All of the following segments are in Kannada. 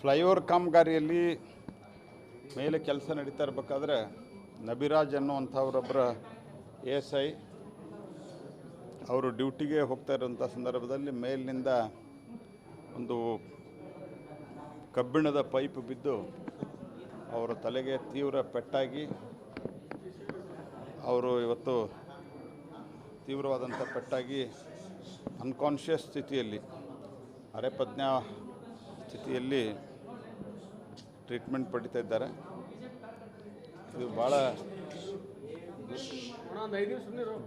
ಫ್ಲೈಓವರ್ ಕಾಮಗಾರಿಯಲ್ಲಿ ಮೇಲೆ ಕೆಲಸ ನಡೀತಾ ಇರಬೇಕಾದ್ರೆ ನಬಿರಾಜ್ ಅನ್ನುವಂಥವ್ರೊಬ್ಬರ ಎ ಎಸ್ ಐ ಅವರು ಡ್ಯೂಟಿಗೆ ಹೋಗ್ತಾ ಇರೋಂಥ ಸಂದರ್ಭದಲ್ಲಿ ಮೇಲಿನಿಂದ ಒಂದು ಕಬ್ಬಿಣದ ಪೈಪ್ ಬಿದ್ದು ಅವರ ತಲೆಗೆ ತೀವ್ರ ಪೆಟ್ಟಾಗಿ ಅವರು ಇವತ್ತು ತೀವ್ರವಾದಂಥ ಪೆಟ್ಟಾಗಿ ಅನ್ಕಾನ್ಷಿಯಸ್ ಸ್ಥಿತಿಯಲ್ಲಿ ಅರೆಪ್ರಜ್ಞಾ ಸ್ಥಿತಿಯಲ್ಲಿ ಟ್ರೀಟ್ಮೆಂಟ್ ಪಡಿತಾ ಇದ್ದಾರೆ. ಇದು ಭಾಳ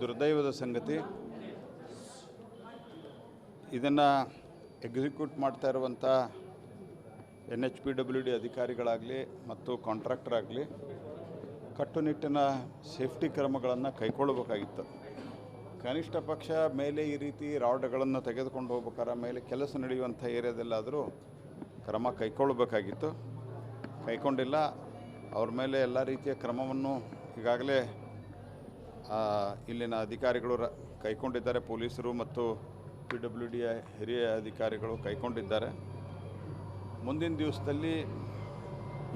ದುರ್ದೈವದ ಸಂಗತಿ. ಇದನ್ನು ಎಕ್ಸಿಕ್ಯೂಟ್ ಮಾಡ್ತಾ ಇರುವಂಥ N H P W D ಅಧಿಕಾರಿಗಳಾಗಲಿ ಮತ್ತು ಕಾಂಟ್ರಾಕ್ಟರ್ ಆಗಲಿ ಕಟ್ಟುನಿಟ್ಟಿನ ಸೇಫ್ಟಿ ಕ್ರಮಗಳನ್ನು ಕೈಗೊಳ್ಳಬೇಕಾಗಿತ್ತು ಕನಿಷ್ಠ ಪಕ್ಷ ಮೇಲೆ ಈ ರೀತಿ ರಾಡ್ಗಳನ್ನು ತೆಗೆದುಕೊಂಡು ಹೋಗ್ಬೇಕಾದ್ರೆ ಮೇಲೆ ಕೆಲಸ ನಡೆಯುವಂಥ ಏರಿಯಾದಲ್ಲಾದರೂ ಕ್ರಮ ಕೈಗೊಳ್ಳಬೇಕಾಗಿತ್ತು. ಕೈಕೊಂಡಿಲ್ಲ ಅವ್ರ ಮೇಲೆ ಎಲ್ಲ ರೀತಿಯ ಕ್ರಮವನ್ನು ಈಗಾಗಲೇ ಇಲ್ಲಿನ ಅಧಿಕಾರಿಗಳು ರ- ಕೈಗೊಂಡಿದ್ದಾರೆ. ಪೊಲೀಸರು ಮತ್ತು ಪಿ ಡಬ್ಲ್ಯೂ ಡಿಯ ಹಿರಿಯ ಅಧಿಕಾರಿಗಳು ಕೈಕೊಂಡಿದ್ದಾರೆ ಮುಂದಿನ ದಿವಸದಲ್ಲಿ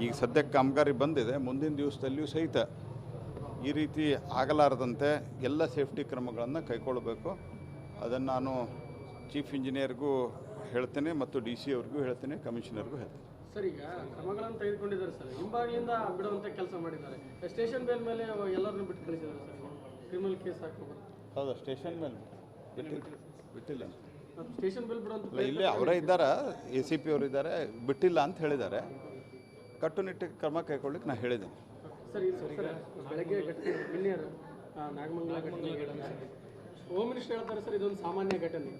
ಈಗ ಸದ್ಯಕ್ಕೆ ಕಾಮಗಾರಿ ಬಂದಿದೆ. ಮುಂದಿನ ದಿವಸದಲ್ಲಿಯೂ ಸಹಿತ ಈ ರೀತಿ ಆಗಲಾರದಂತೆ ಎಲ್ಲ ಸೇಫ್ಟಿ ಕ್ರಮಗಳನ್ನು ಕೈಗೊಳ್ಳಬೇಕು. ಅದನ್ನು ನಾನು ಚೀಫ್ ಇಂಜಿನಿಯರ್ಗೂ ಹೇಳ್ತೇನೆ ಮತ್ತು ಡಿ ಸಿ ಅವ್ರಿಗೂ ಹೇಳ್ತೇನೆ ಕಮಿಷನರ್ಗೂ ಹೇಳ್ತೇನೆ. ಸರ್ ಈಗ ಕ್ರಮಗಳನ್ನು ತೆಗೆದುಕೊಂಡಿದ್ದಾರೆ ಸರ್. ಹಿಂಬಾಗಿಲಿಂದ ಬಿಡುವಂತ ಕೆಲಸ ಮಾಡಿದ್ದಾರೆ. ಸ್ಟೇಷನ್ ಬೇಲ್ ಮೇಲೆ ಎಲ್ಲರನ್ನು ಬಿಟ್ಟು ಕಳಿಸಿದ್ದಾರೆ ಸರ್. ಕ್ರಿಮಿನಲ್ ಕೇಸ್ ಹಾಕೋದು ಹೌದಾ ಸ್ಟೇಷನ್ ಮೇಲೆ ಬಿಟ್ಟಿಲ್ಲ. ಬಿಟ್ಟಿಲ್ಲ ಸ್ಟೇಷನ್ ಬೇಲ್ ಇಲ್ಲ ಇಲ್ಲೇ ಅವರೇ ಇದ್ದಾರೆ? ಎ ಸಿ ಪಿ ಅವರು ಇದ್ದಾರೆ ಬಿಟ್ಟಿಲ್ಲ ಅಂತ ಹೇಳಿದ್ದಾರೆ. ಕಟ್ಟುನಿಟ್ಟಿಗೆ ಕ್ರಮ ಕೈಗೊಳ್ಳಿಕ್ಕೆ ನಾನು ಹೇಳಿದ್ದೀನಿ. ಸರ್ ಇದು ಸರ್. ಬೆಳಗ್ಗೆ ಘಟನೆ ನಾಗಮಂಗಲ ಘಟನೆ ಹೋಮ್ ಮಿನಿಸ್ಟರ್ ಹೇಳ್ತಾರೆ ಸರ್ ಇದೊಂದು ಸಾಮಾನ್ಯ ಘಟನೆ.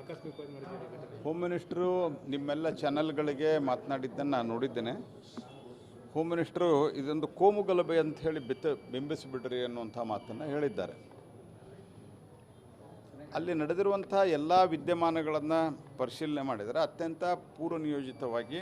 ಆಕಸ್ಮಿಕವಾಗಿ ನಡೆದಿದೆ ಘಟನೆ. ಹೋಮ್ ಮಿನಿಸ್ಟ್ರು ನಿಮ್ಮೆಲ್ಲ ಚಾನಲ್ಗಳಿಗೆ ಮಾತನಾಡಿದ್ದನ್ನು ನಾನು ನೋಡಿದ್ದೇನೆ. ಹೋಮ್ ಮಿನಿಸ್ಟ್ರು ಇದೊಂದು ಕೋಮು ಗಲಭೆ ಅಂತ ಹೇಳಿ ಬಿತ್ತ ಬಿಂಬಿಸಿಬಿಡ್ರಿ ಅನ್ನುವಂಥ ಮಾತನ್ನು ಹೇಳಿದ್ದಾರೆ. ಅಲ್ಲಿ ನಡೆದಿರುವಂಥ ಎಲ್ಲ ವಿದ್ಯಮಾನಗಳನ್ನು ಪರಿಶೀಲನೆ ಮಾಡಿದರೆ ಅತ್ಯಂತ ಪೂರ್ವ ನಿಯೋಜಿತವಾಗಿ